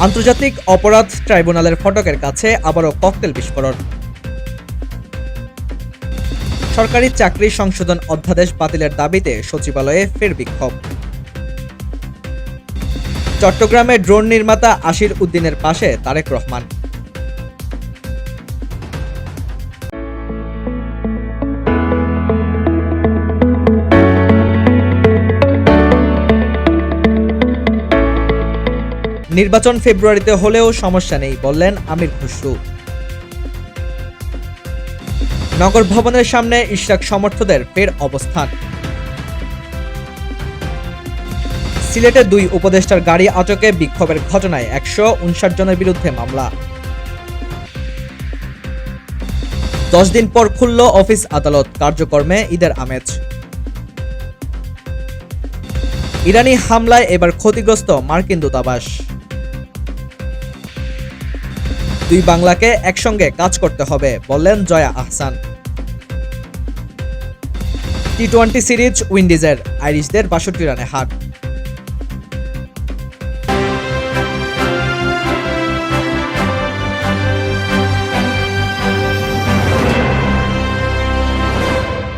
আন্তর্জাতিক অপরাধ ট্রাইব্যুনালের ফটকের কাছে আবারও ককটেল বিস্ফোরণ। সরকারি চাকরি সংশোধন অধ্যাদেশ বাতিলের দাবিতে সচিবালয়ে ফের বিক্ষোভ। চট্টগ্রামে ড্রোন নির্মাতা আশির উদ্দিনের পাশে তারেক রহমান। নির্বাচন ফেব্রুয়ারিতে হলেও সমস্যা নেই, বললেন আমির খুসরু। নগর ভবনের সামনে ইশরাক সমর্থকদের ফের অবস্থান। সিলেটে দুই উপদেষ্টার গাড়ি আটকে বিক্ষোভের ঘটনায় একশো উনষাট জনের বিরুদ্ধে মামলা। দশ দিন পর খুলল অফিস আদালত, কার্যক্রমে ঈদের আমেজ। ইরানি হামলায় এবার ক্ষতিগ্রস্ত মার্কিন দূতাবাস। দুই বাংলাকে একসঙ্গে কাজ করতে হবে, বললেন Joya Ahsan. T twenty series উইন্ডিজের আইরিশদের বাষট্টি রানে হার।